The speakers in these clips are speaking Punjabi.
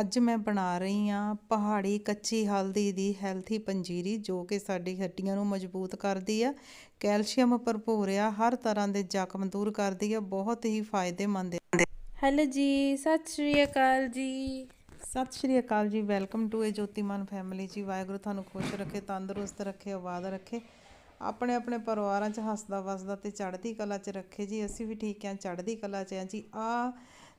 ਅੱਜ ਮੈਂ ਬਣਾ ਰਹੀ ਹਾਂ ਪਹਾੜੀ ਕੱਚੀ ਹਲਦੀ ਦੀ ਹੈਲਥੀ ਪੰਜੀਰੀ ਜੋ ਕਿ ਸਾਡੀ ਹੱਡੀਆਂ ਨੂੰ ਮਜ਼ਬੂਤ ਕਰਦੀ ਆ ਕੈਲਸ਼ੀਅਮ ਭਰਪੂਰ ਆ ਹਰ ਤਰ੍ਹਾਂ ਦੇ ਜ਼ਖਮ ਦੂਰ ਕਰਦੀ ਆ ਬਹੁਤ ਹੀ ਫਾਇਦੇਮੰਦ ਹੈ ਹੈਲੋ ਜੀ ਸਤਿ ਸ਼੍ਰੀ ਅਕਾਲ ਜੀ। ਸਤਿ ਸ਼੍ਰੀ ਅਕਾਲ ਜੀ welcome to a Jotiman family ਜੀ। ਵਾਹਿਗੁਰੂ ਤੁਹਾਨੂੰ ਖੁਸ਼ ਰੱਖੇ ਤੰਦਰੁਸਤ ਰੱਖੇ ਆਬਾਦ ਰੱਖੇ। ਆਪਣੇ ਆਪਣੇ ਪਰਿਵਾਰਾਂ 'ਚ ਹੱਸਦਾ ਵਸਦਾ ਤੇ ਚੜ੍ਹਦੀ ਕਲਾ 'ਚ ਰੱਖੇ ਜੀ ਅਸੀਂ ਵੀ ਠੀਕ ਹਾਂ ਚੜ੍ਹਦੀ ਕਲਾ 'ਚ ਹਾਂ ਜੀ। ਆ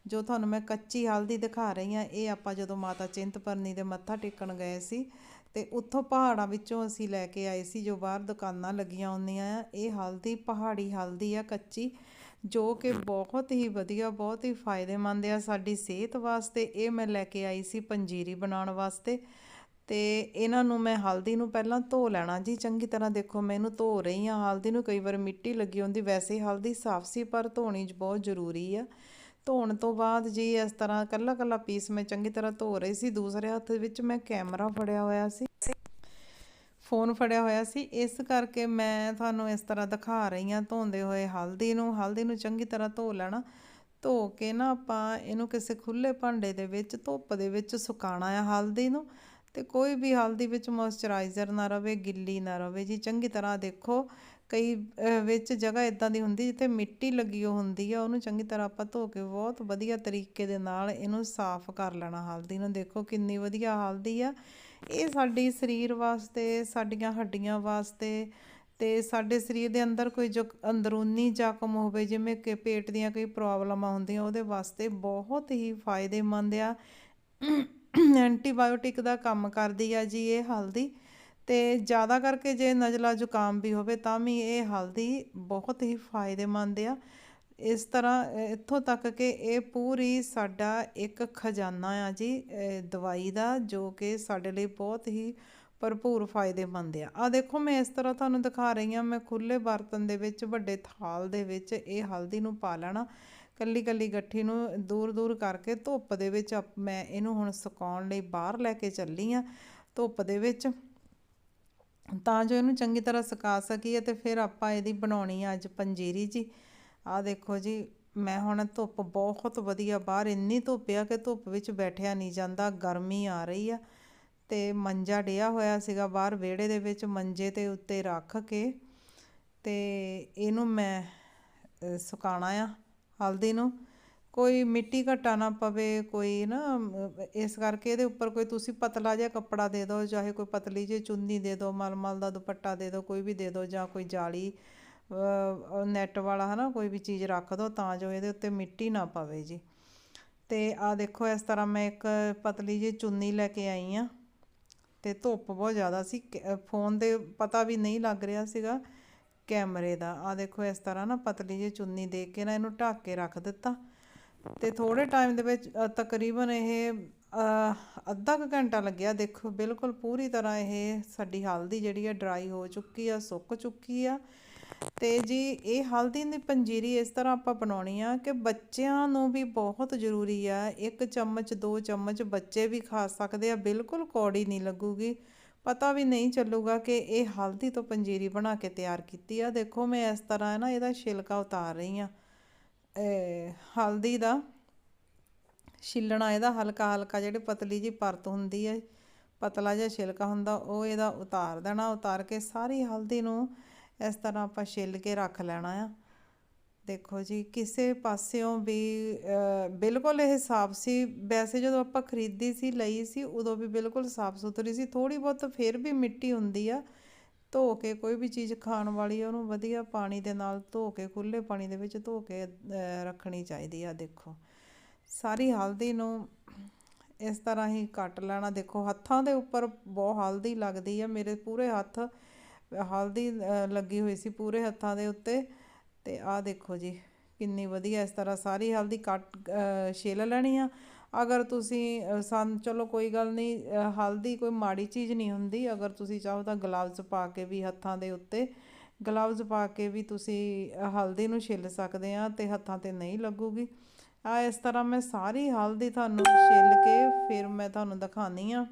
ਜੋ ਤੁਹਾਨੂੰ ਮੈਂ ਕੱਚੀ ਹਲਦੀ ਦਿਖਾ ਰਹੀ ਹਾਂ, ਇਹ ਆਪਾਂ ਜਦੋਂ ਮਾਤਾ ਚਿੰਤਪਰਨੀ ਦੇ ਮੱਥਾ ਟੇਕਣ ਗਏ ਸੀ ਤੇ ਉੱਥੋਂ ਪਹਾੜਾਂ ਵਿੱਚੋਂ ਅਸੀਂ ਲੈ ਕੇ ਆਏ ਸੀ, ਜੋ ਬਾਹਰ ਦੁਕਾਨਾਂ ਲੱਗੀਆਂ ਹੁੰਦੀਆਂ ਆ, ਇਹ ਹਲਦੀ ਪਹਾੜੀ ਹਲਦੀ ਆ ਕੱਚੀ, ਜੋ ਕਿ ਬਹੁਤ ਹੀ ਵਧੀਆ, ਬਹੁਤ ਹੀ ਫਾਇਦੇਮੰਦ ਆ ਸਾਡੀ ਸਿਹਤ ਵਾਸਤੇ। ਇਹ ਮੈਂ ਲੈ ਕੇ ਆਈ ਸੀ ਪੰਜੀਰੀ ਬਣਾਉਣ ਵਾਸਤੇ ਤੇ ਇਹਨਾਂ ਨੂੰ ਮੈਂ ਹਲਦੀ ਨੂੰ ਪਹਿਲਾਂ ਧੋ ਲੈਣਾ ਜੀ। ਚੰਗੀ ਤਰ੍ਹਾਂ ਦੇਖੋ, ਮੈਂ ਇਹਨੂੰ ਧੋ ਰਹੀ ਹਾਂ, ਹਲਦੀ ਨੂੰ ਕਈ ਵਾਰ ਮਿੱਟੀ ਲੱਗੀ ਹੁੰਦੀ, ਵੈਸੇ ਹਲਦੀ ਸਾਫ਼ ਸੀ, ਪਰ ਧੋਣੀ ਬਹੁਤ ਜ਼ਰੂਰੀ ਆ। ਧੋਣ ਤੋਂ ਬਾਅਦ ਜੀ ਇਸ ਤਰ੍ਹਾਂ ਕੱਲਾ ਕੱਲਾ ਪੀਸ ਮੈਂ ਚੰਗੀ ਤਰ੍ਹਾਂ ਧੋ ਰਹੀ ਸੀ। ਦੂਸਰੇ ਹੱਥ ਵਿੱਚ ਮੈਂ ਕੈਮਰਾ ਫੜਿਆ ਹੋਇਆ ਸੀ। ਫੋਨ ਫੜਿਆ ਹੋਇਆ ਸੀ। ਇਸ ਕਰਕੇ ਮੈਂ ਤੁਹਾਨੂੰ ਇਸ ਤਰ੍ਹਾਂ ਦਿਖਾ ਰਹੀ ਹਾਂ ਧੋਂਦੇ ਹੋਏ ਹਲਦੀ ਨੂੰ। ਹਲਦੀ ਨੂੰ ਚੰਗੀ ਤਰ੍ਹਾਂ ਧੋ ਲੈਣਾ। ਧੋ ਕੇ ਨਾ ਆਪਾਂ ਇਹਨੂੰ ਕਿਸੇ ਖੁੱਲੇ ਭਾਂਡੇ ਦੇ ਵਿੱਚ, ਧੁੱਪ ਦੇ ਵਿੱਚ ਸੁਕਾਉਣਾ ਆ ਹਲਦੀ ਨੂੰ। ਤੇ ਕੋਈ ਵੀ ਹਲਦੀ ਵਿੱਚ ਮੋਇਸਚਰਾਈਜ਼ਰ ਨਾ ਰਵੇ, ਗਿੱਲੀ ਨਾ ਰਵੇ। ਜੀ ਚੰਗੀ ਤਰ੍ਹਾਂ ਦੇਖੋ ਕਈ ਵਿੱਚ ਜਗ੍ਹਾ ਇਦਾਂ ਦੀ ਹੁੰਦੀ ਜਿੱਥੇ ਮਿੱਟੀ ਲੱਗੀ ਹੋ ਹੁੰਦੀ ਆ, ਉਹਨੂੰ ਚੰਗੀ ਤਰ੍ਹਾਂ ਆਪਾਂ ਧੋ ਕੇ ਬਹੁਤ ਵਧੀਆ ਤਰੀਕੇ ਦੇ ਨਾਲ ਇਹਨੂੰ ਸਾਫ਼ ਕਰ ਲੈਣਾ ਹਲਦੀ ਨੂੰ ਦੇਖੋ ਕਿੰਨੀ ਵਧੀਆ ਹਲਦੀ ਆ। ਇਹ ਸਾਡੀ ਸਰੀਰ ਵਾਸਤੇ, ਸਾਡੀਆਂ ਹੱਡੀਆਂ ਵਾਸਤੇ ਤੇ ਸਾਡੇ ਸਰੀਰ ਦੇ ਅੰਦਰ ਕੋਈ ਜੋ ਅੰਦਰੂਨੀ ਜ਼ਖਮ ਹੋਵੇ, ਜਿਵੇਂ ਕਿ ਪੇਟ ਦੀਆਂ ਕੋਈ ਪ੍ਰੋਬਲਮਾਂ ਹੁੰਦੀਆਂ, ਉਹਦੇ ਵਾਸਤੇ ਬਹੁਤ ਹੀ ਫਾਇਦੇਮੰਦ ਆ। ਐਂਟੀਬਾਇਓਟਿਕ ਦਾ ਕੰਮ ਕਰਦੀ ਆ ਜੀ ਇਹ ਹਲਦੀ। ਤੇ ਜ਼ਿਆਦਾ ਕਰਕੇ ਜੇ ਨਜ਼ਲਾ ਜ਼ੁਕਾਮ ਵੀ ਹੋਵੇ ਤਾਂ ਵੀ ਇਹ ਹਲਦੀ ਬਹੁਤ ਹੀ ਫਾਇਦੇਮੰਦ ਆ। ਇਸ ਤਰ੍ਹਾਂ ਇੱਥੋਂ ਤੱਕ ਕਿ ਇਹ ਪੂਰੀ ਸਾਡਾ ਇੱਕ ਖਜ਼ਾਨਾ ਆ ਜੀ ਦਵਾਈ ਦਾ, ਜੋ ਕਿ ਸਾਡੇ ਲਈ ਬਹੁਤ ਹੀ ਭਰਪੂਰ ਫਾਇਦੇਮੰਦ ਆ। ਆ ਦੇਖੋ, ਮੈਂ ਇਸ ਤਰ੍ਹਾਂ ਤੁਹਾਨੂੰ ਦਿਖਾ ਰਹੀ ਹਾਂ, ਮੈਂ ਖੁੱਲੇ ਬਰਤਨ ਦੇ ਵਿੱਚ, ਵੱਡੇ ਥਾਲ ਦੇ ਵਿੱਚ ਇਹ ਹਲਦੀ ਨੂੰ ਪਾ ਲੈਣਾ। ਕੱਲੀ ਕੱਲੀ ਗੱਠੀ ਨੂੰ ਦੂਰ ਦੂਰ ਕਰਕੇ ਧੁੱਪ ਦੇ ਵਿੱਚ ਮੈਂ ਇਹਨੂੰ ਹੁਣ ਸੁਕਾਉਣ ਲਈ ਬਾਹਰ ਲੈ ਕੇ ਚੱਲੀ ਆ ਧੁੱਪ ਦੇ ਵਿੱਚ। ਤਾਂ ਜੋ ਇਹਨੂੰ ਚੰਗੀ ਤਰ੍ਹਾਂ ਸੁਕਾ ਸਕੀਏ ਤੇ ਫਿਰ ਆਪਾਂ ਇਹਦੀ ਬਣਾਉਣੀ ਆ ਅੱਜ ਪੰਜੀਰੀ ਜੀ। ਆਹ ਦੇਖੋ ਜੀ, ਮੈਂ ਹੁਣ ਧੁੱਪ ਬਹੁਤ ਵਧੀਆ, ਬਾਹਰ ਇੰਨੀ ਧੁੱਪ ਆ ਕਿ ਧੁੱਪ ਵਿੱਚ ਬੈਠਿਆ ਨਹੀਂ ਜਾਂਦਾ, ਗਰਮੀ ਆ ਰਹੀ ਆ। ਤੇ ਮੰਜਾ ਡਿਆ ਹੋਇਆ ਸੀਗਾ ਬਾਹਰ ਵਿਹੜੇ ਦੇ ਵਿੱਚ ਮੰਜੇ ਤੇ ਉੱਤੇ ਰੱਖ ਕੇ ਤੇ ਇਹਨੂੰ ਮੈਂ ਸੁਕਾਣਾ ਆ ਹਲਦੀ ਨੂੰ। ਕੋਈ ਮਿੱਟੀ ਘੱਟਾ ਨਾ ਪਵੇ, ਕੋਈ ਨਾ, ਇਸ ਕਰਕੇ ਇਹਦੇ ਉੱਪਰ ਕੋਈ ਤੁਸੀਂ ਪਤਲਾ ਜਿਹਾ ਕੱਪੜਾ ਦੇ ਦਿਓ, ਚਾਹੇ ਕੋਈ ਪਤਲੀ ਜਿਹੀ ਚੁੰਨੀ ਦੇ ਦਿਓ, ਮਲਮਲ ਦਾ ਦੁਪੱਟਾ ਦੇ ਦਿਓ, ਕੋਈ ਵੀ ਦੇ ਦਿਓ, ਜਾਂ ਕੋਈ ਜਾਲੀ ਨੈਟ ਵਾਲਾ, ਹਨਾ, ਕੋਈ ਵੀ ਚੀਜ਼ ਰੱਖ ਦਿਓ, ਤਾਂ ਜੋ ਇਹਦੇ ਉੱਤੇ ਮਿੱਟੀ ਨਾ ਪਵੇ ਜੀ। ਤੇ ਆ ਦੇਖੋ, ਇਸ ਤਰ੍ਹਾਂ ਮੈਂ ਇੱਕ ਪਤਲੀ ਜਿਹੀ ਚੁੰਨੀ ਲੈ ਕੇ ਆਈ ਆ, ਤੇ ਧੁੱਪ ਬਹੁਤ ਜ਼ਿਆਦਾ ਸੀ ਫੋਨ ਦੇ ਪਤਾ ਵੀ ਨਹੀਂ ਲੱਗ ਰਿਹਾ ਸੀਗਾ ਕੈਮਰੇ ਦਾ। ਆ ਦੇਖੋ, ਇਸ ਤਰ੍ਹਾਂ ਨਾ ਪਤਲੀ ਜਿਹੀ ਚੁੰਨੀ ਦੇ ਕੇ ਨਾ ਇਹਨੂੰ ਢੱਕ ਕੇ ਰੱਖ ਦਿੱਤਾ। ਤੇ ਥੋੜੇ ਟਾਈਮ ਦੇ ਵਿੱਚ ਤਕਰੀਬਨ ਇਹ ਅੱਧਾ ਕੁ ਘੰਟਾ ਲੱਗਿਆ। ਦੇਖੋ, ਬਿਲਕੁਲ ਪੂਰੀ ਤਰ੍ਹਾਂ ਇਹ ਸਾਡੀ ਹਲਦੀ ਜਿਹੜੀ ਆ ਡਰਾਈ ਹੋ ਚੁੱਕੀ ਆ, ਸੁੱਕ ਚੁੱਕੀ ਆ। ਤੇ ਜੀ, ਇਹ ਹਲਦੀ ਦੀ ਪੰਜੀਰੀ ਇਸ ਤਰ੍ਹਾਂ ਆਪਾਂ ਬਣਾਉਣੀ ਆ ਕਿ ਬੱਚਿਆਂ ਨੂੰ ਵੀ ਬਹੁਤ ਜ਼ਰੂਰੀ ਆ। ਇੱਕ ਚਮਚ, ਦੋ ਚਮਚ ਬੱਚੇ ਵੀ ਖਾ ਸਕਦੇ ਆ, ਬਿਲਕੁਲ ਕੌੜੀ ਨਹੀਂ ਲੱਗੂਗੀ। ਪਤਾ ਵੀ ਨਹੀਂ ਚੱਲੂਗਾ ਕਿ ਇਹ ਹਲਦੀ ਤੋਂ ਪੰਜੀਰੀ ਬਣਾ ਕੇ ਤਿਆਰ ਕੀਤੀ ਆ। ਦੇਖੋ, ਮੈਂ ਇਸ ਤਰ੍ਹਾਂ ਨਾ ਇਹਦਾ ਛਿਲਕਾ ਉਤਾਰ ਰਹੀ ਆ। ਹਲਦੀ ਦਾ ਛਿੱਲਣਾ, ਇਹਦਾ ਹਲਕਾ ਹਲਕਾ ਜਿਹੜੇ ਪਤਲੀ ਜੀ ਪਰਤ ਹੁੰਦੀ ਹੈ, ਪਤਲਾ ਜਿਹਾ ਛਿਲਕਾ ਹੁੰਦਾ, ਉਹ ਇਹਦਾ ਉਤਾਰ ਦੇਣਾ, ਉਤਾਰ ਕੇ ਸਾਰੀ ਹਲਦੀ ਨੂੰ ਇਸ ਤਰ੍ਹਾਂ ਆਪਾਂ ਛਿੱਲ ਕੇ ਰੱਖ ਲੈਣਾ ਆ। ਦੇਖੋ ਜੀ, ਕਿਸੇ ਪਾਸਿਓਂ ਵੀ ਬਿਲਕੁਲ ਇਹ ਸਾਫ਼ ਸੀ, ਵੈਸੇ ਜਦੋਂ ਆਪਾਂ ਖਰੀਦੀ ਸੀ, ਲਈ ਸੀ, ਉਦੋਂ ਵੀ ਬਿਲਕੁਲ ਸਾਫ਼ ਸੁਥਰੀ ਸੀ ਥੋੜੀ ਬਹੁਤ ਫਿਰ ਵੀ ਮਿੱਟੀ ਹੁੰਦੀ ਆ ਧੋ ਕੇ ਕੋਈ ਵੀ ਚੀਜ਼ ਖਾਣ ਵਾਲੀ ਉਹਨੂੰ ਵਧੀਆ ਪਾਣੀ ਦੇ ਨਾਲ ਧੋ ਕੇ ਖੁੱਲੇ ਪਾਣੀ ਦੇ ਵਿੱਚ ਧੋ ਕੇ ਰੱਖਣੀ ਚਾਹੀਦੀ ਆ, ਦੇਖੋ। ਸਾਰੀ ਹਲਦੀ ਨੂੰ ਇਸ ਤਰ੍ਹਾਂ ਹੀ ਕੱਟ ਲੈਣਾ। ਦੇਖੋ, ਹੱਥਾਂ ਦੇ ਉੱਪਰ ਬਹੁਤ ਹਲਦੀ ਲੱਗਦੀ ਆ। ਮੇਰੇ ਪੂਰੇ ਹੱਥ, ਹਲਦੀ ਲੱਗੀ ਹੋਈ ਸੀ ਪੂਰੇ ਹੱਥਾਂ ਦੇ ਉੱਤੇ। ਤੇ ਆਹ ਦੇਖੋ ਜੀ, ਕਿੰਨੀ ਵਧੀਆ ਇਸ ਤਰ੍ਹਾਂ ਸਾਰੀ ਹਲਦੀ ਕੱਟ ਛਿੱਲ ਲੈਣੀ ਆ। ਅਗਰ ਤੁਸੀਂ ਸੰ, ਚਲੋ ਕੋਈ ਗੱਲ ਨਹੀਂ ਹਲਦੀ ਕੋਈ ਮਾੜੀ ਚੀਜ਼ ਨਹੀਂ ਹੁੰਦੀ। ਅਗਰ ਤੁਸੀਂ ਚਾਹੋ ਤਾਂ ਗਲਵਜ਼ ਪਾ ਕੇ ਵੀ ਹੱਥਾਂ ਦੇ ਉੱਤੇ, ਗਲਵਜ਼ ਪਾ ਕੇ ਵੀ ਤੁਸੀਂ ਹਲਦੀ ਨੂੰ ਛਿੱਲ ਸਕਦੇ ਆ ਤੇ ਹੱਥਾਂ ਤੇ ਨਹੀਂ ਲੱਗੂਗੀ। ਆ, ਇਸ ਤਰ੍ਹਾਂ ਮੈਂ ਸਾਰੀ ਹਲਦੀ ਤੁਹਾਨੂੰ ਛਿੱਲ ਕੇ ਫਿਰ ਮੈਂ ਤੁਹਾਨੂੰ ਦਿਖਾਣੀ ਆ।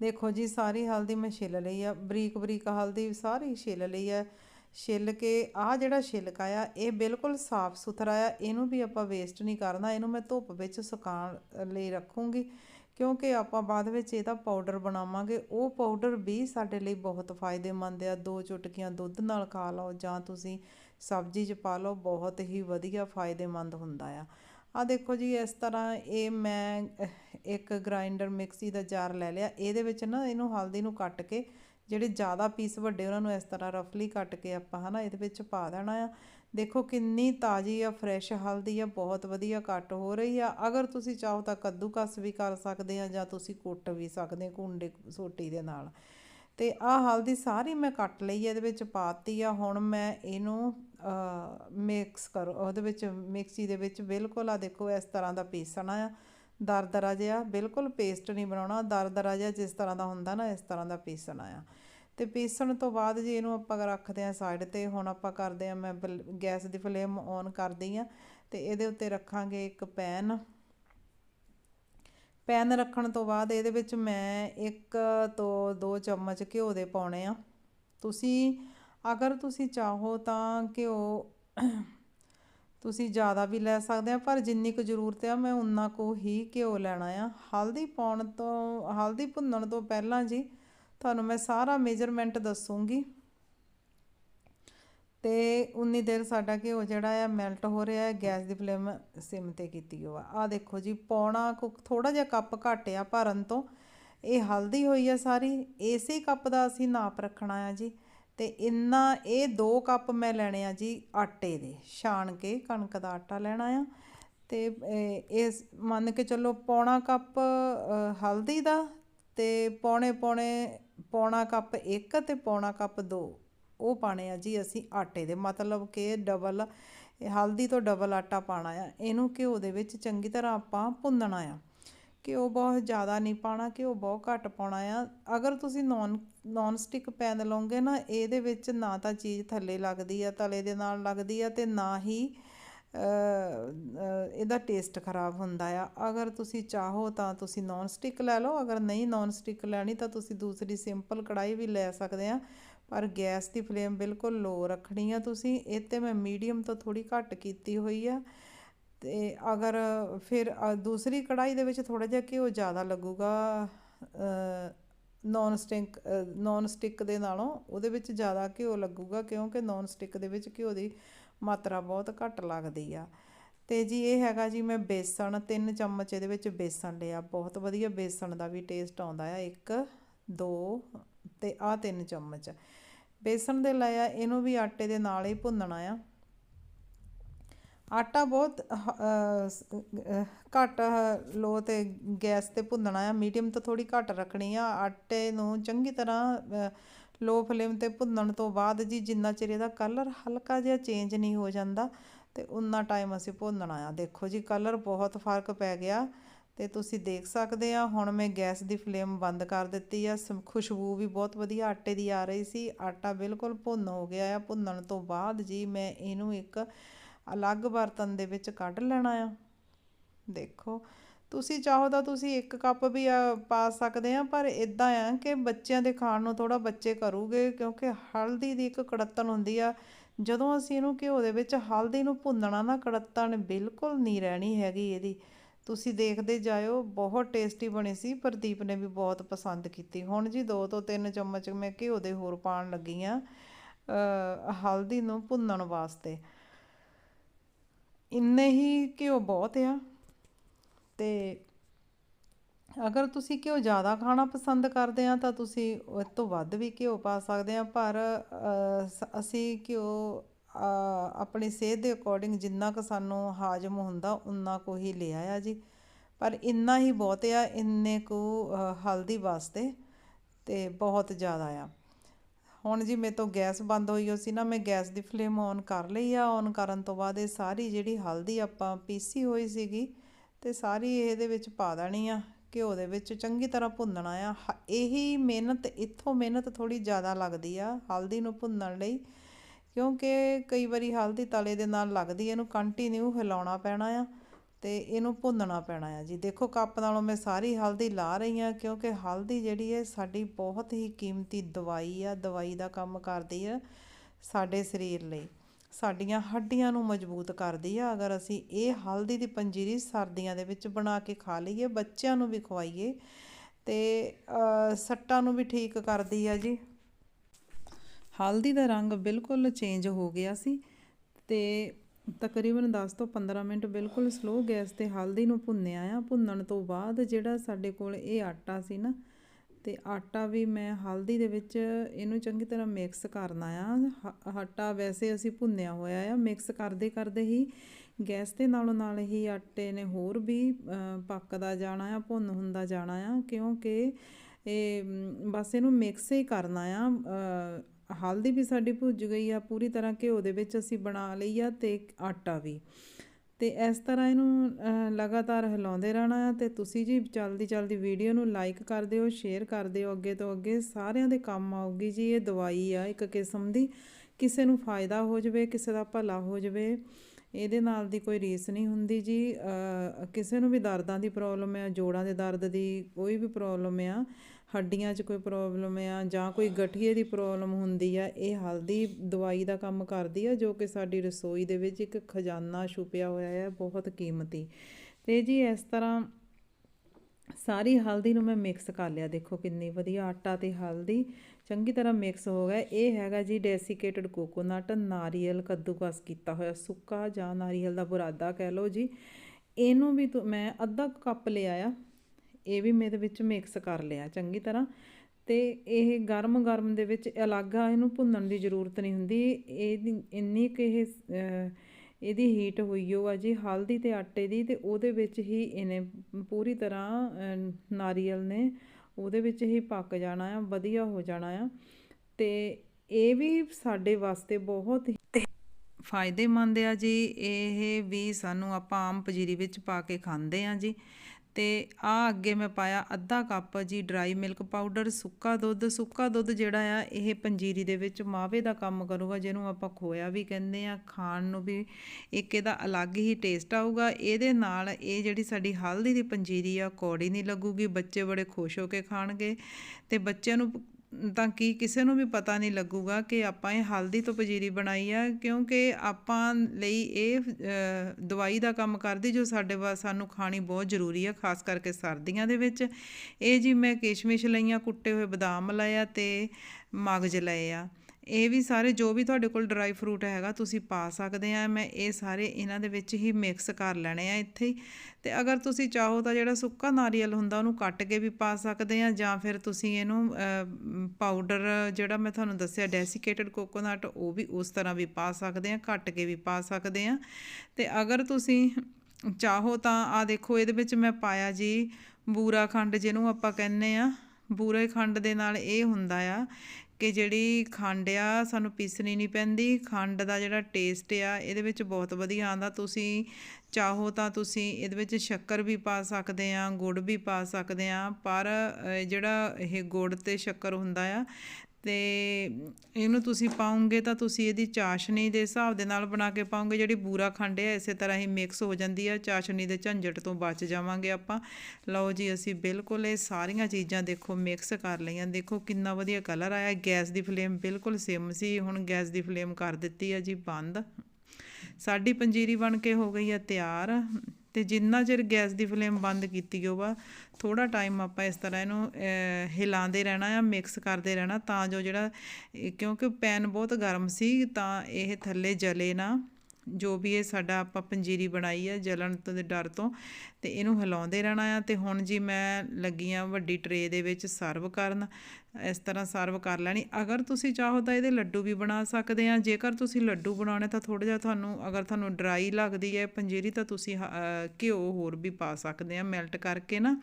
ਦੇਖੋ ਜੀ, ਸਾਰੀ ਹਲਦੀ ਮੈਂ ਛਿੱਲ ਲਈ ਆ। ਬਰੀਕ ਬਰੀਕ ਹਲਦੀ ਸਾਰੀ ਛਿੱਲ ਲਈ ਆ। ਛਿੱਲ ਕੇ, ਆਹ ਜਿਹੜਾ ਛਿਲਕਾ ਆ ਇਹ ਬਿਲਕੁਲ ਸਾਫ਼ ਸੁਥਰਾ ਆ, ਇਹਨੂੰ ਵੀ ਆਪਾਂ ਵੇਸਟ ਨਹੀਂ ਕਰਨਾ, ਇਹਨੂੰ ਮੈਂ ਧੁੱਪ ਵਿੱਚ ਸੁਕਾਉਣ ਲਈ ਰੱਖੂੰਗੀ, ਕਿਉਂਕਿ ਆਪਾਂ ਬਾਅਦ ਵਿੱਚ ਇਹਦਾ ਪਾਊਡਰ ਬਣਾਵਾਂਗੇ, ਉਹ ਪਾਊਡਰ ਵੀ ਸਾਡੇ ਲਈ ਬਹੁਤ ਫਾਇਦੇਮੰਦ ਆ, ਦੋ ਚੁਟਕੀਆਂ ਦੁੱਧ ਨਾਲ ਖਾ ਲਓ, ਜਾਂ ਤੁਸੀਂ ਸਬਜ਼ੀ 'ਚ ਪਾ ਲਓ, ਬਹੁਤ ਹੀ ਵਧੀਆ ਫਾਇਦੇਮੰਦ ਹੁੰਦਾ ਆ। ਆ ਦੇਖੋ ਜੀ, ਇਸ ਤਰ੍ਹਾਂ ਇਹ ਮੈਂ ਇੱਕ ਗ੍ਰਾਈਂਡਰ ਮਿਕਸੀ ਦਾ ਜਾਰ ਲੈ ਲਿਆ, ਇਹਦੇ ਵਿੱਚ ਨਾ ਇਹਨੂੰ ਹਲਦੀ ਨੂੰ ਕੱਟ ਕੇ ਜਿਹੜੇ ਜ਼ਿਆਦਾ ਪੀਸ ਵੱਡੇ ਉਹਨਾਂ ਨੂੰ ਇਸ ਤਰ੍ਹਾਂ ਰਫਲੀ ਕੱਟ ਕੇ ਆਪਾਂ ਹਨਾ ਇਹਦੇ ਵਿੱਚ ਪਾ ਦੇਣਾ ਆ। ਦੇਖੋ ਕਿੰਨੀ ਤਾਜ਼ੀ ਆ ਫਰੈਸ਼ ਹਲਦੀ ਆ, ਬਹੁਤ ਵਧੀਆ ਕੱਟ ਹੋ ਰਹੀ ਆ। ਅਗਰ ਤੁਸੀਂ ਚਾਹੋ ਤਾਂ ਕੱਦੂਕਸ ਵੀ ਕਰ ਸਕਦੇ ਆ ਜਾਂ ਤੁਸੀਂ ਕੁੱਟ ਵੀ ਸਕਦੇ ਕੁੰਡੇ ਸੋਟੀ ਦੇ ਨਾਲ। ਤੇ ਆਹ ਹਲਦੀ ਸਾਰੀ ਮੈਂ ਕੱਟ ਲਈ ਇਹਦੇ ਵਿੱਚ ਪਾਤੀ ਆ। ਹੁਣ ਮੈਂ ਇਹਨੂੰ ਮਿਕਸ ਕਰੋ, ਉਹਦੇ ਵਿੱਚ ਮਿਕਸੀ ਦੇ ਵਿੱਚ ਬਿਲਕੁਲ ਆ ਦੇਖੋ ਇਸ ਤਰ੍ਹਾਂ ਦਾ ਪੀਸਣਾ ਆ। ਦਰ ਦਰਦਰਾ ਜਿਹਾ, ਬਿਲਕੁਲ ਪੇਸਟ ਨਹੀਂ ਬਣਾਉਣਾ। ਦਰਦਰਾ ਜਿਹਾ ਜਿਸ ਤਰ੍ਹਾਂ ਦਾ ਹੁੰਦਾ ਨਾ, ਇਸ ਤਰ੍ਹਾਂ ਦਾ ਪੀਸਣਾ ਆ ਤੇ ਪੀਸਣ ਤੋਂ ਬਾਅਦ ਜੀ ਇਹਨੂੰ ਆਪਾਂ ਰੱਖਦੇ ਆ ਸਾਈਡ ਤੇ, ਹੁਣ ਆਪਾਂ ਕਰਦੇ ਆ ਮੈਂ ਗੈਸ ਦੀ ਫਲੇਮ ਔਨ ਕਰਦੀ ਆ ਤੇ ਇਹਦੇ ਉੱਤੇ ਰੱਖਾਂਗੇ ਇੱਕ ਪੈਨ ਪੈਨ ਰੱਖਣ ਤੋਂ ਬਾਅਦ ਇਹਦੇ ਵਿੱਚ ਮੈਂ ਇੱਕ ਤੋਂ ਦੋ ਚਮਚ ਘਿਓ ਦੇ ਪਾਉਣੇ ਆ। ਤੁਸੀਂ, ਅਗਰ ਤੁਸੀਂ ਚਾਹੋ ਤਾਂ ਘਿਓ ਤੁਸੀਂ ਜ਼ਿਆਦਾ ਵੀ ਲੈ ਸਕਦੇ ਆ, ਪਰ ਜਿੰਨੀ ਕੁ ਜ਼ਰੂਰਤ ਆ, ਮੈਂ ਉਨਾ ਕੁ ਹੀ ਘਿਓ ਲੈਣਾ ਆ। ਹਲਦੀ ਪਾਉਣ ਤੋਂ, ਹਲਦੀ ਭੁੰਨਣ ਤੋਂ ਪਹਿਲਾਂ ਜੀ, ਤੁਹਾਨੂੰ ਮੈਂ ਸਾਰਾ ਮੇਜਰਮੈਂਟ ਦੱਸੂੰਗੀ। ਤੇ ਉਨੀ ਦੇਰ ਸਾਡਾ ਘਿਓ ਜਿਹੜਾ ਆ ਮੈਲਟ ਹੋ ਰਿਹਾ ਹੈ ਗੈਸ ਦੀ ਫਲੇਮ ਸਿਮ ਤੇ ਕੀਤੀ ਹੋਆ। ਆ ਦੇਖੋ ਜੀ, ਪੌਣਾ ਕੁ ਥੋੜਾ ਜਿਹਾ ਕੱਪ ਘੱਟ ਆ ਭਰਨ ਤੋਂ। ਇਹ ਹਲਦੀ ਹੋਈ ਆ ਸਾਰੀ ਇਸੇ ਕੱਪ ਦਾ ਅਸੀਂ ਨਾਪ ਰੱਖਣਾ ਆ ਜੀ। ਅਤੇ ਇਹਨਾਂ ਇਹ ਦੋ ਕੱਪ ਮੈਂ ਲੈਣੇ ਆ ਜੀ ਆਟੇ ਦੇ, ਛਾਣ ਕੇ ਕਣਕ ਦਾ ਆਟਾ ਲੈਣਾ ਆ। ਅਤੇ ਇਸ ਮੰਨ ਕੇ ਚੱਲੋ ਪੌਣਾ ਕੱਪ ਹਲਦੀ ਦਾ ਅਤੇ ਪੌਣੇ ਪੌਣੇ, ਪੌਣਾ ਕੱਪ ਇੱਕ ਅਤੇ ਪੌਣਾ ਕੱਪ ਦੋ, ਉਹ ਪਾਣੇ ਆ ਜੀ ਅਸੀਂ ਆਟੇ ਦੇ। ਮਤਲਬ ਕਿ ਡਬਲ, ਹਲਦੀ ਤੋਂ ਡਬਲ ਆਟਾ ਪਾਣਾ ਆ। ਇਹਨੂੰ ਘਿਓ ਦੇ ਵਿੱਚ ਚੰਗੀ ਤਰ੍ਹਾਂ ਆਪਾਂ ਭੁੰਨਣਾ ਆ। ਘਿਓ ਬਹੁਤ ਜ਼ਿਆਦਾ ਨਹੀਂ ਪਾਣਾ ਘਿਓ ਬਹੁਤ ਘੱਟ ਪਾਉਣਾ ਆ। ਅਗਰ ਤੁਸੀਂ ਨੌਨ ਨੌਨ ਸਟਿਕ ਪੈਨ ਲਓਗੇ ਨਾ, ਇਹਦੇ ਵਿੱਚ ਨਾ ਤਾਂ ਚੀਜ਼ ਥੱਲੇ ਲੱਗਦੀ ਆ, ਤਲੇ ਦੇ ਨਾਲ ਲੱਗਦੀ ਆ ਤੇ ਨਾ ਹੀ ਇਹਦਾ ਟੇਸਟ ਖਰਾਬ ਹੁੰਦਾ ਆ। ਅਗਰ ਤੁਸੀਂ ਚਾਹੋ ਤਾਂ ਤੁਸੀਂ ਨੌਨ ਸਟਿਕ ਲੈ ਲਓ, ਅਗਰ ਨਹੀਂ ਨੌਨ ਸਟਿਕ ਲੈਣੀ ਤਾਂ ਤੁਸੀਂ ਦੂਸਰੀ ਸਿੰਪਲ ਕੜਾਈ ਵੀ ਲੈ ਸਕਦੇ ਆ। ਪਰ ਗੈਸ ਦੀ ਫਲੇਮ ਬਿਲਕੁਲ ਲੋ ਰੱਖਣੀ ਆ ਤੁਸੀਂ। ਇਹ ਤੇ ਮੈਂ ਮੀਡੀਅਮ ਤੋਂ ਥੋੜੀ ਘੱਟ ਕੀਤੀ ਹੋਈ ਆ। ਤੇ ਅਗਰ ਫਿਰ ਦੂਸਰੀ ਕੜਾਹੀ ਦੇ ਵਿੱਚ ਥੋੜ੍ਹਾ ਜਿਹਾ ਘਿਓ ਜ਼ਿਆਦਾ ਲੱਗੂਗਾ ਨੋਨ ਸਟਿਕ ਨੋਨ ਸਟਿਕ ਦੇ ਨਾਲੋਂ, ਉਹਦੇ ਵਿੱਚ ਜ਼ਿਆਦਾ ਘਿਓ ਲੱਗੂਗਾ ਕਿਉਂਕਿ ਨੋਨ ਸਟਿਕ ਦੇ ਵਿੱਚ ਘਿਓ ਦੀ ਮਾਤਰਾ ਬਹੁਤ ਘੱਟ ਲੱਗਦੀ ਆ। ਤੇ ਜੀ ਇਹ ਹੈਗਾ ਜੀ ਮੈਂ ਬੇਸਣ 3 ਚਮਚ ਇਹਦੇ ਵਿੱਚ ਬੇਸਣ ਲਿਆ। ਬਹੁਤ ਵਧੀਆ ਬੇਸਣ ਦਾ ਵੀ ਟੇਸਟ ਆਉਂਦਾ ਆ। 1 2 ਤੇ ਆ 3 ਚਮਚ। ਬੇਸਣ ਦੇ ਲਾਇਆ, ਇਹਨੂੰ ਵੀ ਆਟੇ ਦੇ ਨਾਲ ਹੀ ਭੁੰਨਣਾ ਆ। ਆਟਾ ਬਹੁਤ ਘੱਟ ਲੋ ਤੇ ਗੈਸ ਤੇ ਭੁੰਨਣਾ ਆ। ਮੀਡੀਅਮ ਤੋਂ ਥੋੜੀ ਘੱਟ ਰੱਖਣੀ ਆ। ਆਟੇ ਨੂੰ ਚੰਗੀ ਤਰ੍ਹਾਂ ਲੋ ਫਲੇਮ ਤੇ ਭੁੰਨਣ ਤੋਂ ਬਾਅਦ ਜੀ ਜਿੰਨਾ ਚਿਰ ਇਹਦਾ ਕਲਰ ਹਲਕਾ ਜਿਹਾ ਚੇਂਜ ਨਹੀਂ ਹੋ ਜਾਂਦਾ, ਤੇ ਉਨਾ ਟਾਈਮ ਅਸੀਂ ਭੁੰਨਣਾ ਆ। ਦੇਖੋ ਜੀ, ਕਲਰ ਬਹੁਤ ਫ਼ਰਕ ਪੈ ਗਿਆ, ਤੇ ਤੁਸੀਂ ਦੇਖ ਸਕਦੇ ਆ, ਹੁਣ ਮੈਂ ਗੈਸ ਦੀ ਫਲੇਮ ਬੰਦ ਕਰ ਦਿੱਤੀ ਆ। ਖੁਸ਼ਬੂ ਵੀ ਬਹੁਤ ਵਧੀਆ ਆਟੇ ਦੀ ਆ ਰਹੀ ਸੀ। ਆਟਾ ਬਿਲਕੁਲ ਭੁੰਨ ਹੋ ਗਿਆ ਆ। ਭੁੰਨਣ ਤੋਂ ਬਾਅਦ ਜੀ ਮੈਂ ਇਹਨੂੰ ਇੱਕ ਅਲੱਗ ਬਰਤਨ ਦੇ ਵਿੱਚ ਕੱਢ ਲੈਣਾ ਆ। ਦੇਖੋ, ਤੁਸੀਂ ਚਾਹੋ ਤਾਂ ਤੁਸੀਂ ਇੱਕ ਕੱਪ ਵੀ ਪਾ ਸਕਦੇ ਆ, ਪਰ ਇਦਾਂ ਆ ਕਿ ਬੱਚਿਆਂ ਦੇ ਖਾਣ ਨੂੰ ਥੋੜਾ ਬੱਚੇ ਕਰੂਗੇ, ਕਿਉਂਕਿ ਹਲਦੀ ਦੀ ਇੱਕ ਕੜੱਤਣ ਹੁੰਦੀ ਆ। ਜਦੋਂ ਅਸੀਂ ਇਹਨੂੰ ਘਿਓ ਦੇ ਵਿੱਚ ਹਲਦੀ ਨੂੰ ਭੁੰਨਣਾ ਨਾ, ਕੜੱਤਣ ਬਿਲਕੁਲ ਨਹੀਂ ਰਹਿਣੀ ਹੈਗੀ ਇਹਦੀ। ਤੁਸੀਂ ਦੇਖਦੇ ਜਾਇਓ, ਬਹੁਤ ਟੇਸਟੀ ਬਣੀ ਸੀ, ਪ੍ਰਦੀਪ ਨੇ ਵੀ ਬਹੁਤ ਪਸੰਦ ਕੀਤੀ। ਹੁਣ ਜੀ 2 ਤੋਂ 3 ਚਮਚ ਮੈਂ ਘਿਓ ਦੇ ਹੋਰ ਪਾਣ ਲੱਗੀ ਆ ਹਲਦੀ ਨੂੰ ਭੁੰਨਣ ਵਾਸਤੇ। ਇੰਨੇ ਹੀ ਘਿਓ ਬਹੁਤ ਆ ਅਤੇ ਅਗਰ ਤੁਸੀਂ ਘਿਓ ਜ਼ਿਆਦਾ ਖਾਣਾ ਪਸੰਦ ਕਰਦੇ ਆ ਤਾਂ ਤੁਸੀਂ ਉਸ ਤੋਂ ਵੱਧ ਵੀ ਘਿਓ ਪਾ ਸਕਦੇ ਆ, ਪਰ ਅਸੀਂ ਘਿਓ ਆਪਣੀ ਸਿਹਤ ਦੇ ਅਕੋਰਡਿੰਗ ਜਿੰਨਾ ਕੁ ਸਾਨੂੰ ਹਾਜ਼ਮ ਹੁੰਦਾ ਉਨਾ ਕੁ ਹੀ ਲਿਆ ਆ ਜੀ। ਪਰ ਇੰਨਾ ਹੀ ਬਹੁਤ ਆ, ਇੰਨੇ ਕੁ ਹਲਦੀ ਵਾਸਤੇ ਤੇ ਬਹੁਤ ਜ਼ਿਆਦਾ ਆ। ਹੁਣ ਜੀ ਮੇਰੇ ਤੋਂ ਗੈਸ ਬੰਦ ਹੋਈ ਹੋ ਸੀ ਨਾ, ਮੈਂ ਗੈਸ ਦੀ ਫਲੇਮ ਔਨ ਕਰ ਲਈ ਆ। ਔਨ ਕਰਨ ਤੋਂ ਬਾਅਦ ਇਹ ਸਾਰੀ ਜਿਹੜੀ ਹਲਦੀ ਆਪਾਂ ਪੀਸੀ ਹੋਈ ਸੀਗੀ ਤੇ ਸਾਰੀ ਇਹਦੇ ਵਿੱਚ ਪਾ ਦੇਣੀ ਆ, ਘਿਓ ਦੇ ਵਿੱਚ ਚੰਗੀ ਤਰ੍ਹਾਂ ਭੁੰਨਣਾ ਆ। ਇਹੀ ਮਿਹਨਤ, ਇੱਥੋਂ ਮਿਹਨਤ ਥੋੜੀ ਜ਼ਿਆਦਾ ਲੱਗਦੀ ਆ ਹਲਦੀ ਨੂੰ ਭੁੰਨਣ ਲਈ, ਕਿਉਂਕਿ ਕਈ ਵਾਰੀ ਹਲਦੀ ਤਲੇ ਦੇ ਨਾਲ ਲੱਗਦੀ ਇਹਨੂੰ ਕੰਟੀਨਿਊ ਹਿਲਾਉਣਾ ਪੈਣਾ ਆ। ਤੇ ਇਹਨੂੰ ਭੁੰਨਣਾ ਪੈਣਾ ਆ ਜੀ। ਦੇਖੋ ਕੱਪ ਨਾਲੋਂ ਮੈਂ ਸਾਰੀ ਹਲਦੀ ਲਾ ਰਹੀ ਆ ਕਿਉਂਕਿ ਹਲਦੀ ਜਿਹੜੀ ਹੈ ਸਾਡੀ ਬਹੁਤ ਹੀ ਕੀਮਤੀ ਦਵਾਈ ਆ, ਦਵਾਈ ਦਾ ਕੰਮ ਕਰਦੀ ਆ ਸਾਡੇ ਸਰੀਰ ਲਈ। ਸਾਡੀਆਂ ਹੱਡੀਆਂ ਨੂੰ ਮਜ਼ਬੂਤ ਕਰਦੀ ਆ। ਅਗਰ ਅਸੀਂ ਇਹ ਹਲਦੀ ਦੀ ਪੰਜੀਰੀ ਸਰਦੀਆਂ ਦੇ ਵਿੱਚ ਬਣਾ ਕੇ ਖਾ ਲਈਏ, ਬੱਚਿਆਂ ਨੂੰ ਵੀ ਖਵਾਈਏ ਤੇ ਸੱਟਾਂ ਨੂੰ ਵੀ ਠੀਕ ਕਰਦੀ ਆ ਜੀ। ਹਲਦੀ ਦਾ ਰੰਗ ਬਿਲਕੁਲ ਚੇਂਜ ਹੋ ਗਿਆ ਸੀ ਤੇ ਤਕਰੀਬਨ 10 ਤੋਂ 15 ਮਿੰਟ ਬਿਲਕੁਲ ਸਲੋ ਗੈਸ ਤੇ ਹਲਦੀ ਨੂੰ ਭੁੰਨਿਆ ਆ। ਭੁੰਨਣ ਤੋਂ ਬਾਅਦ ਜਿਹੜਾ ਸਾਡੇ ਕੋਲ ਇਹ ਆਟਾ ਸੀ ਨਾ, ਤੇ ਆਟਾ ਵੀ ਮੈਂ ਹਲਦੀ ਦੇ ਵਿੱਚ ਇਹਨੂੰ ਚੰਗੀ ਤਰ੍ਹਾਂ ਮਿਕਸ ਕਰਨਾ ਆ। ਹ- ਆਟਾ ਵੈਸੇ ਅਸੀਂ ਭੁੰਨਿਆ ਹੋਇਆ ਆ। ਮਿਕਸ ਕਰਦੇ ਕਰਦੇ ਹੀ ਗੈਸ ਦੇ ਨਾਲੋਂ ਨਾਲ ਹੀ ਆਟੇ ਨੇ ਹੋਰ ਵੀ ਪੱਕਦਾ ਜਾਣਾ ਆ, ਭੁੰਨ ਹੁੰਦਾ ਜਾਣਾ ਆ। ਕਿਉਂਕਿ ਇਹ, ਬਸ ਇਹਨੂੰ ਮਿਕਸ ਹੀ ਕਰਨਾ ਆ। ਹਲਦੀ ਵੀ ਸਾਡੀ ਭੁੱਜ ਗਈ ਆ, ਪੂਰੀ ਤਰ੍ਹਾਂ ਘਿਓ ਦੇ ਵਿੱਚ ਅਸੀਂ ਬਣਾ ਲਈ ਆ ਤੇ ਆਟਾ ਵੀ। ਤੇ ਇਸ ਤਰ੍ਹਾਂ ਇਹਨੂੰ ਲਗਾਤਾਰ ਹਿਲਾਉਂਦੇ ਰਹਿਣਾ ਆ ਤੇ ਤੁਸੀਂ ਜੀ ਜਲਦੀ ਜਲਦੀ ਵੀਡੀਓ ਨੂੰ ਲਾਈਕ ਕਰ ਦਿਓ, ਸ਼ੇਅਰ ਕਰ ਦਿਓ, ਅੱਗੇ ਤੋਂ ਅੱਗੇ ਸਾਰਿਆਂ ਦੇ ਕੰਮ ਆਊਗੀ ਜੀ, ਇਹ ਦਵਾਈ ਆ ਇੱਕ ਕਿਸਮ ਦੀ। ਕਿਸੇ ਨੂੰ ਫਾਇਦਾ ਹੋ ਜਾਵੇ, ਕਿਸੇ ਦਾ ਭਲਾ ਹੋ ਜਾਵੇ, ਇਹਦੇ ਨਾਲ ਦੀ ਕੋਈ ਰੀਸ ਨਹੀਂ ਹੁੰਦੀ ਜੀ। ਕਿਸੇ ਨੂੰ ਵੀ ਦਰਦਾਂ ਦੀ ਪ੍ਰੋਬਲਮ ਆ, ਜੋੜਾਂ ਦੇ ਦਰਦ ਦੀ ਕੋਈ ਵੀ ਪ੍ਰੋਬਲਮ ਆ ਹੱਡੀਆਂ 'ਚ ਕੋਈ ਪ੍ਰੋਬਲਮ ਆ ਜਾਂ ਕੋਈ ਗਠੀਏ ਦੀ ਪ੍ਰੋਬਲਮ ਹੁੰਦੀ ਆ, ਇਹ ਹਲਦੀ ਦਵਾਈ ਦਾ ਕੰਮ ਕਰਦੀ ਆ ਜੋ ਕਿ ਸਾਡੀ ਰਸੋਈ ਦੇ ਵਿੱਚ ਇੱਕ ਖਜ਼ਾਨਾ ਛੁਪਿਆ ਹੋਇਆ ਆ, ਬਹੁਤ ਕੀਮਤੀ। ਤੇ ਜੀ ਇਸ ਤਰ੍ਹਾਂ ਸਾਰੀ ਹਲਦੀ ਨੂੰ ਮੈਂ ਮਿਕਸ ਕਰ ਲਿਆ। ਦੇਖੋ ਕਿੰਨੀ ਵਧੀਆ ਆਟਾ ਤੇ ਹਲਦੀ ਚੰਗੀ ਤਰ੍ਹਾਂ ਮਿਕਸ ਹੋ ਗਿਆ। ਇਹ ਹੈਗਾ ਜੀ ਡੈਸੀਕੇਟਡ ਕੋਕੋਨਟ ਨਾਰੀਅਲ ਕੱਦੂਕਸ ਕੀਤਾ ਹੋਇਆ। ਸੁੱਕਾ ਜਾਂ ਨਾਰੀਅਲ ਦਾ ਬੁਰਾਦਾ ਕਹਿ ਲਓ ਜੀ। ਇਹਨੂੰ ਵੀ ਤੁ- ਮੈਂ ਅੱਧਾ ਕੱਪ ਲਿਆ ਆ। ਇਹ ਵੀ ਮੈਂ ਇਹਦੇ ਵਿੱਚ ਮਿਕਸ ਕਰ ਲਿਆ ਚੰਗੀ ਤਰ੍ਹਾਂ। ਤੇ ਇਹ ਗਰਮ ਗਰਮ ਦੇ ਵਿੱਚ ਅਲੱਗ ਆ, ਇਹਨੂੰ ਭੁੰਨਣ ਦੀ ਜ਼ਰੂਰਤ ਨਹੀਂ ਹੁੰਦੀ। ਇਹਦੀ ਇੰਨੀ ਕਿ ਇਹ ਇਹਦੀ ਹੀਟ ਹੋਈ ਹੋ ਆ ਜੀ, ਹਲਦੀ ਤੇ ਆਟੇ ਦੀ ਤੇ ਉਹਦੇ ਵਿੱਚ ਹੀ ਇਹਨੇ ਪੂਰੀ ਤਰ੍ਹਾਂ ਨਾਰੀਅਲ ਨੇ ਉਹਦੇ ਵਿੱਚ ਹੀ ਪੱਕ ਜਾਣਾ ਆ, ਵਧੀਆ ਹੋ ਜਾਣਾ ਆ। ਤੇ ਇਹ ਵੀ ਸਾਡੇ ਵਾਸਤੇ ਬਹੁਤ ਫਾਇਦੇਮੰਦ ਆ ਜੀ। ਇਹ ਵੀ ਸਾਨੂੰ ਆਪਾਂ ਆਮ ਪਜੀਰੀ ਵਿੱਚ ਪਾ ਕੇ ਖਾਂਦੇ ਆ ਜੀ। ਤੇ ਆ ਅੱਗੇ ਮੈਂ ਪਾਇਆ ਅੱਧਾ ਕੱਪ ਜੀ ਡਰਾਈ ਮਿਲਕ ਪਾਊਡਰ ਸੁੱਕਾ ਦੁੱਧ। ਸੁੱਕਾ ਦੁੱਧ ਜਿਹੜਾ ਆ, ਇਹ ਪੰਜੀਰੀ ਦੇ ਵਿੱਚ ਮਾਵੇ ਦਾ ਕੰਮ ਕਰੂਗਾ, ਜਿਹਨੂੰ ਆਪਾਂ ਖੋਇਆ ਵੀ ਕਹਿੰਦੇ ਆ। ਖਾਣ ਨੂੰ ਵੀ ਇੱਕ ਇਹਦਾ ਅਲੱਗ ਹੀ ਟੇਸਟ ਆਊਗਾ। ਇਹਦੇ ਨਾਲ ਇਹ ਜਿਹੜੀ ਸਾਡੀ ਹਲਦੀ ਦੀ ਪੰਜੀਰੀ ਆ, ਕੌੜੀ ਨਹੀਂ ਲੱਗੂਗੀ। ਬੱਚੇ ਬੜੇ ਖੁਸ਼ ਹੋ ਕੇ ਖਾਣਗੇ ਤੇ ਬੱਚਿਆਂ ਨੂੰ ਤਾਂ ਕੀ ਕਿਸੇ ਨੂੰ ਵੀ ਪਤਾ ਨਹੀਂ ਲੱਗੂਗਾ ਕਿ ਆਪਾਂ ਇਹ ਹਲਦੀ ਤੋਂ ਪੰਜੀਰੀ ਬਣਾਈ ਆ, ਕਿਉਂਕਿ ਆਪਾਂ ਲਈ ਇਹ ਦਵਾਈ ਦਾ ਕੰਮ ਕਰਦੀ ਜੋ ਸਾਡੇ ਵਾ, ਸਾਨੂੰ ਖਾਣੀ ਬਹੁਤ ਜ਼ਰੂਰੀ ਆ, ਖਾਸ ਕਰਕੇ ਸਰਦੀਆਂ ਦੇ ਵਿੱਚ। ਇਹ ਜੀ ਮੈਂ ਕਿਸ਼ਮਿਸ਼ ਲਈਆਂ, ਕੁੱਟੇ ਹੋਏ ਬਦਾਮ ਲਏ ਆ ਤੇ ਮਗਜ ਲਏ ਆ। ਇਹ ਵੀ ਸਾਰੇ ਜੋ ਵੀ ਤੁਹਾਡੇ ਕੋਲ ਡਰਾਈ ਫਰੂਟ ਹੈਗਾ, ਤੁਸੀਂ ਪਾ ਸਕਦੇ ਆ। ਮੈਂ ਇਹ ਸਾਰੇ ਇਹਨਾਂ ਦੇ ਵਿੱਚ ਹੀ ਮਿਕਸ ਕਰ ਲੈਣੇ ਆ ਇੱਥੇ ਹੀ। ਤੇ ਅਗਰ ਤੁਸੀਂ ਚਾਹੋ ਤਾਂ ਜਿਹੜਾ ਸੁੱਕਾ ਨਾਰੀਅਲ ਹੁੰਦਾ, ਉਹਨੂੰ ਕੱਟ ਕੇ ਵੀ ਪਾ ਸਕਦੇ ਆ, ਜਾਂ ਫਿਰ ਤੁਸੀਂ ਇਹਨੂੰ ਪਾਊਡਰ ਜਿਹੜਾ ਮੈਂ ਤੁਹਾਨੂੰ ਦੱਸਿਆ ਡੈਸੀਕੇਟਡ ਕੋਕੋਨਟ ਉਹ ਵੀ ਉਸ ਤਰ੍ਹਾਂ ਵੀ ਪਾ ਸਕਦੇ ਆ, ਕੱਟ ਕੇ ਵੀ ਪਾ ਸਕਦੇ ਆ। ਤੇ ਅਗਰ ਤੁਸੀਂ ਚਾਹੋ ਤਾਂ ਆ ਦੇਖੋ, ਇਹਦੇ ਵਿੱਚ ਮੈਂ ਪਾਇਆ ਜੀ ਬੂਰਾ ਖੰਡ, ਜਿਹਨੂੰ ਆਪਾਂ ਕਹਿੰਦੇ ਆ, ਬੂਰੇ ਖੰਡ ਦੇ ਨਾਲ ਇਹ ਹੁੰਦਾ ਆ ਕਿ ਜਿਹੜੀ ਖੰਡ ਆ, ਸਾਨੂੰ ਪੀਸਣੀ ਨਹੀਂ ਪੈਂਦੀ। ਖੰਡ ਦਾ ਜਿਹੜਾ ਟੇਸਟ ਆ, ਇਹਦੇ ਵਿੱਚ ਬਹੁਤ ਵਧੀਆ ਆਉਂਦਾ। ਤੁਸੀਂ ਚਾਹੋ ਤਾਂ ਤੁਸੀਂ ਇਹਦੇ ਵਿੱਚ ਸ਼ੱਕਰ ਵੀ ਪਾ ਸਕਦੇ ਆ, ਗੁੜ ਵੀ ਪਾ ਸਕਦੇ ਆ। ਪਰ ਜਿਹੜਾ ਇਹ ਗੁੜ ਤੇ ਸ਼ੱਕਰ ਹੁੰਦਾ ਆ ਤੇ ਇਹਨੂੰ ਤੁਸੀਂ ਪਾਉਂਗੇ ਤਾਂ ਤੁਸੀਂ ਇਹਦੀ ਚਾਸ਼ਨੀ ਦੇ ਹਿਸਾਬ ਦੇ ਨਾਲ ਬਣਾ ਕੇ ਪਾਉਂਗੇ। ਜਿਹੜੀ ਬੂਰਾ ਖੰਡ ਹੈ, ਇਸੇ ਤਰ੍ਹਾਂ ਹੀ ਮਿਕਸ ਹੋ ਜਾਂਦੀ ਹੈ। ਚਾਸ਼ਨੀ ਦੇ ਝੰਜਟ ਤੋਂ ਬਚ ਜਾਵਾਂਗੇ ਆਪਾਂ। ਲਓ ਜੀ, ਅਸੀਂ ਬਿਲਕੁਲ ਇਹ ਸਾਰੀਆਂ ਚੀਜ਼ਾਂ ਦੇਖੋ ਮਿਕਸ ਕਰ ਲਈਆਂ। ਦੇਖੋ ਕਿੰਨਾ ਵਧੀਆ ਕਲਰ ਆਇਆ। ਗੈਸ ਦੀ ਫਲੇਮ ਬਿਲਕੁਲ ਸਿਮ ਸੀ। ਹੁਣ ਗੈਸ ਦੀ ਫਲੇਮ ਕਰ ਦਿੱਤੀ ਹੈ ਜੀ, ਬੰਦ। ਸਾਡੀ ਪੰਜੀਰੀ ਬਣ ਕੇ ਹੋ ਗਈ ਹੈ ਤਿਆਰ। ਤੇ ਜਿੰਨਾ ਚਿਰ ਗੈਸ ਦੀ ਫਲੇਮ ਬੰਦ ਕੀਤੀ ਹੋਵਾ ਥੋੜਾ ਟਾਈਮ ਆਪਾਂ ਇਸ ਤਰ੍ਹਾਂ ਇਹਨੂੰ ਹਿਲਾਉਂਦੇ ਰਹਿਣਾ ਆ ਮਿਕਸ ਕਰਦੇ ਰਹਿਣਾ ਤਾਂ ਜੋ ਜਿਹੜਾ ਕਿਉਂਕਿ ਪੈਨ ਬਹੁਤ ਗਰਮ ਸੀ ਤਾਂ ਇਹ ਥੱਲੇ ਜਲੇ ਨਾ। ਜੋ ਵੀ ਇਹ ਸਾਡਾ ਆਪਾਂ ਪੰਜੀਰੀ ਬਣਾਈ ਹੈ ਜਲਣ ਤੋਂ ਦੇ ਡਰ ਤੋਂ, ਤੇ ਇਹਨੂੰ ਹਿਲਾਉਂਦੇ ਰਹਿਣਾ ਆ, ਤੇ ਹੁਣ ਜੀ ਮੈਂ ਲੱਗੀ ਆ ਵੱਡੀ ਟਰੇ ਦੇ ਵਿੱਚ ਸਰਵ ਕਰਨ, ਇਸ ਤਰ੍ਹਾਂ ਸਰਵ ਕਰ ਲੈਣੀ। ਅਗਰ ਤੁਸੀਂ ਚਾਹੋ ਤਾਂ ਇਹਦੇ ਲੱਡੂ ਵੀ ਬਣਾ ਸਕਦੇ ਆ, ਜੇਕਰ ਤੁਸੀਂ ਲੱਡੂ ਬਣਾਉਣੇ ਤਾਂ ਥੋੜਾ ਜਿਹਾ ਤੁਹਾਨੂੰ, ਅਗਰ ਤੁਹਾਨੂੰ ਡਰਾਈ ਲੱਗਦੀ ਹੈ ਪੰਜੀਰੀ ਤਾਂ ਤੁਸੀਂ ਹ- ਘਿਓ ਹੋਰ ਵੀ ਪਾ ਸਕਦੇ ਆ, ਮੈਲਟ ਕਰਕੇ ਨਾ।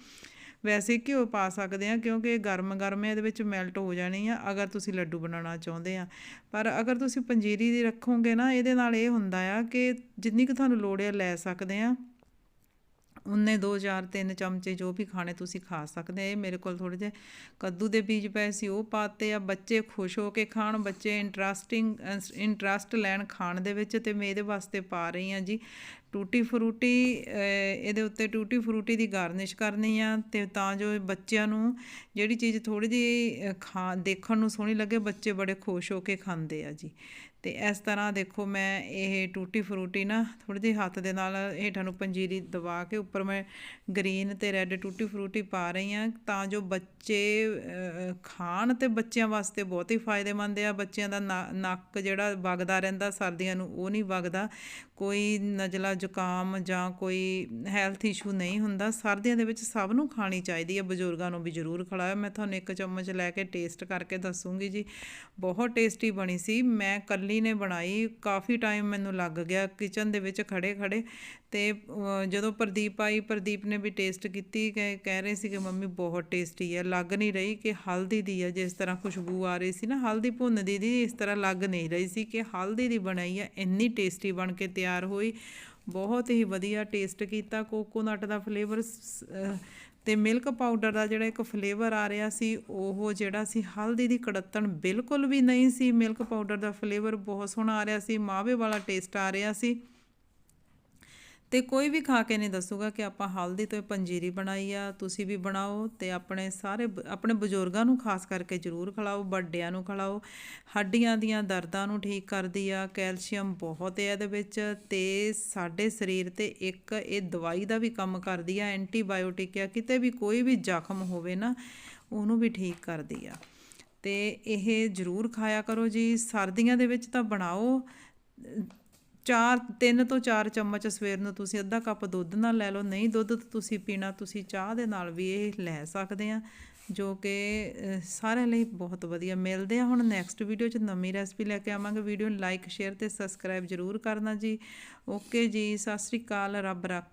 ਵੈਸੇ ਘਿਓ ਪਾ ਸਕਦੇ ਆ ਕਿਉਂਕਿ ਇਹ ਗਰਮ ਗਰਮ ਇਹਦੇ ਵਿੱਚ ਮੈਲਟ ਹੋ ਜਾਣੀ ਆ, ਅਗਰ ਤੁਸੀਂ ਲੱਡੂ ਬਣਾਉਣਾ ਚਾਹੁੰਦੇ ਆ। ਪਰ ਅਗਰ ਤੁਸੀਂ ਪੰਜੀਰੀ ਦੀ ਰੱਖੋਗੇ ਨਾ, ਇਹਦੇ ਨਾਲ ਇਹ ਹੁੰਦਾ ਆ ਕਿ ਜਿੰਨੀ ਕੁ ਤੁਹਾਨੂੰ ਲੋੜ ਹੈ ਲੈ ਸਕਦੇ ਆ। ਉਨੇ 2 4 3 ਚਮਚੇ ਜੋ ਵੀ ਖਾਣੇ ਤੁਸੀਂ ਖਾ ਸਕਦੇ ਇਹ ਮੇਰੇ ਕੋਲ ਥੋੜੇ ਜਿਹੇ ਕੱਦੂ ਦੇ ਬੀਜ ਪਏ ਸੀ, ਉਹ ਪਾਤੇ ਆ। ਬੱਚੇ ਖੁਸ਼ ਹੋ ਕੇ ਖਾਣ, ਬੱਚੇ ਇੰਟਰਸਟਿੰਗ ਇੰਟਰਸਟ ਲੈਣ ਖਾਣ ਦੇ ਵਿੱਚ ਤੇ ਮੈਂ ਇਹਦੇ ਵਾਸਤੇ ਪਾ ਰਹੀ ਆ ਜੀ। ਟੂਟੀ ਫਰੂਟੀ ਇਹਦੇ ਉੱਤੇ ਟੂਟੀ ਫਰੂਟੀ ਦੀ ਗਾਰਨਿਸ਼ ਕਰਨੀ ਆ ਤੇ ਤਾਂ ਜੋ ਬੱਚਿਆਂ ਨੂੰ ਜਿਹੜੀ ਚੀਜ਼ ਥੋੜੀ ਜਿਹੀ ਖਾ ਦੇਖਣ ਨੂੰ ਸੋਹਣੀ ਲੱਗੇ, ਬੱਚੇ ਬੜੇ ਖੁਸ਼ ਹੋ ਕੇ ਖਾਂਦੇ ਆ ਜੀ। ਅਤੇ ਇਸ ਤਰ੍ਹਾਂ ਦੇਖੋ ਮੈਂ ਇਹ ਟੂਟੀ ਫਰੂਟੀ ਨਾ ਥੋੜ੍ਹੀ ਜਿਹੀ ਹੱਥ ਦੇ ਨਾਲ ਹੇਠਾਂ ਨੂੰ ਪੰਜੀਰੀ ਦਬਾ ਕੇ ਉੱਪਰ ਮੈਂ ਗ੍ਰੀਨ ਅਤੇ ਰੈੱਡ ਟੂਟੀ ਫਰੂਟੀ ਪਾ ਰਹੀ ਹਾਂ ਤਾਂ ਜੋ ਬੱਚੇ ਖਾਣ ਅਤੇ ਬੱਚਿਆਂ ਵਾਸਤੇ ਬਹੁਤ ਹੀ ਫਾਇਦੇਮੰਦ ਆ। ਬੱਚਿਆਂ ਦਾ ਨਾ- ਨੱਕ ਜਿਹੜਾ ਵਗਦਾ ਰਹਿੰਦਾ ਸਰਦੀਆਂ ਨੂੰ ਉਹ ਨਹੀਂ ਵਗਦਾ। ਕੋਈ ਨਜ਼ਲਾ ਜ਼ੁਕਾਮ ਜਾਂ ਕੋਈ ਹੈਲਥ ਇਸ਼ੂ ਨਹੀਂ ਹੁੰਦਾ। ਸਰਦੀਆਂ ਦੇ ਵਿੱਚ ਸਭ ਨੂੰ ਖਾਣੀ ਚਾਹੀਦੀ ਹੈ। ਬਜ਼ੁਰਗਾਂ ਨੂੰ ਵੀ ਜ਼ਰੂਰ ਖਿਲਾਓ। ਮੈਂ ਤੁਹਾਨੂੰ ਇੱਕ ਚਮਚ ਲੈ ਕੇ ਟੇਸਟ ਕਰਕੇ ਦੱਸੂੰਗੀ ਜੀ। ਬਹੁਤ ਟੇਸਟੀ ਬਣੀ ਸੀ। ਮੈਂ ਕੱਲੀ ਨੇ ਬਣਾਈ, ਕਾਫੀ ਟਾਈਮ ਮੈਨੂੰ ਲੱਗ ਗਿਆ ਕਿਚਨ ਦੇ ਵਿੱਚ ਖੜੇ ਖੜੇ ਤੇ ਜਦੋਂ ਪ੍ਰਦੀਪ ਆਈ, ਪ੍ਰਦੀਪ ਨੇ ਵੀ ਟੇਸਟ ਕੀਤੀ ਕਹਿ ਰਹੇ ਸੀ ਕਿ ਮੰਮੀ ਬਹੁਤ ਟੇਸਟੀ ਹੈ ਲੱਗ ਨਹੀਂ ਰਹੀ ਕਿ ਹਲਦੀ ਦੀ ਹੈ ਜਿਸ ਤਰ੍ਹਾਂ ਖੁਸ਼ਬੂ ਆ ਰਹੀ ਸੀ ਨਾ, ਹਲਦੀ ਭੁੰਨਦੀ ਦੀ ਇਸ ਤਰ੍ਹਾਂ ਲੱਗ ਨਹੀਂ ਰਹੀ ਸੀ ਕਿ ਹਲਦੀ ਦੀ ਬਣਾਈ ਹੈ ਇੰਨੀ ਟੇਸਟੀ ਬਣ ਕੇ ਤਿਆਰ ਹੋਈ, ਬਹੁਤ ਹੀ ਵਧੀਆ ਟੇਸਟ ਕੀਤਾ ਕੋਕੋਨਟ ਦਾ ਫਲੇਵਰ ਤੇ ਮਿਲਕ ਪਾਊਡਰ ਦਾ ਜਿਹੜਾ ਇੱਕ ਫਲੇਵਰ ਆ ਰਿਹਾ ਸੀ, ਉਹ ਜਿਹੜਾ ਸੀ ਹਲਦੀ ਦੀ ਕੜੱਤਣ ਬਿਲਕੁਲ ਵੀ ਨਹੀਂ ਸੀ। ਮਿਲਕ ਪਾਊਡਰ ਦਾ ਫਲੇਵਰ ਬਹੁਤ ਸੋਹਣਾ ਆ ਰਿਹਾ ਸੀ, ਮਾਵੇ ਵਾਲਾ ਟੇਸਟ ਆ ਰਿਹਾ ਸੀ। ਤੇ ਕੋਈ ਵੀ ਖਾ ਕੇ ਨਹੀਂ ਦੱਸੂਗਾ ਕਿ ਆਪਾਂ ਹਲਦੀ ਤੋਂ ਪੰਜੀਰੀ ਬਣਾਈ ਆ, ਤੁਸੀਂ ਵੀ ਬਣਾਓ ਤੇ ਆਪਣੇ ਸਾਰੇ ਬ- ਆਪਣੇ ਬਜ਼ੁਰਗਾਂ ਨੂੰ ਖਾਸ ਕਰਕੇ ਜ਼ਰੂਰ ਖਿਲਾਓ, ਵੱਡਿਆਂ ਨੂੰ ਖਿਲਾਓ। ਹੱਡੀਆਂ ਦੀਆਂ ਦਰਦਾਂ ਨੂੰ ਠੀਕ ਕਰਦੀ ਆ, ਕੈਲਸ਼ੀਅਮ ਬਹੁਤ ਹੈ ਇਹਦੇ ਵਿੱਚ ਤੇ ਸਾਡੇ ਸਰੀਰ ਤੇ ਇੱਕ ਇਹ ਦਵਾਈ ਦਾ ਵੀ ਕੰਮ ਕਰਦੀ ਆ, ਐਂਟੀਬਾਇਓਟਿਕ ਆ, ਕਿਤੇ ਵੀ ਕੋਈ ਵੀ ਜ਼ਖਮ ਹੋਵੇ ਨਾ, ਉਹਨੂੰ ਵੀ ਠੀਕ ਕਰਦੀ ਆ। ਤੇ ਇਹ ਜ਼ਰੂਰ ਖਾਇਆ ਕਰੋ ਜੀ, ਸਰਦੀਆਂ ਦੇ ਵਿੱਚ ਤਾਂ ਬਣਾਓ ਚਾਰ, ਤਿੰਨ ਤੋਂ ਚਾਰ ਚਮਚ ਸਵੇਰ ਨੂੰ ਤੁਸੀਂ ਅੱਧਾ ਕੱਪ ਦੁੱਧ ਨਾਲ ਲੈ ਲਓ। ਨਹੀਂ ਦੁੱਧ ਤੁਸੀਂ ਪੀਣਾ, ਤੁਸੀਂ ਚਾਹ ਦੇ ਨਾਲ ਵੀ ਇਹ ਲੈ ਸਕਦੇ ਆ, ਜੋ ਕਿ ਸਾਰਿਆਂ ਲਈ ਬਹੁਤ ਵਧੀਆ। ਮਿਲਦੇ ਆ ਹੁਣ ਨੈਕਸਟ ਵੀਡੀਓ 'ਚ ਨਵੀਂ ਰੈਸਪੀ ਲੈ ਕੇ ਆਵਾਂਗੇ। ਵੀਡੀਓ ਨੂੰ ਲਾਈਕ ਸ਼ੇਅਰ ਤੇ ਸਬਸਕ੍ਰਾਈਬ ਜ਼ਰੂਰ ਕਰਨਾ ਜੀ। ਓਕੇ ਜੀ, ਸਤਿ ਸ੍ਰੀ ਅਕਾਲ, ਰੱਬ ਰੱਖ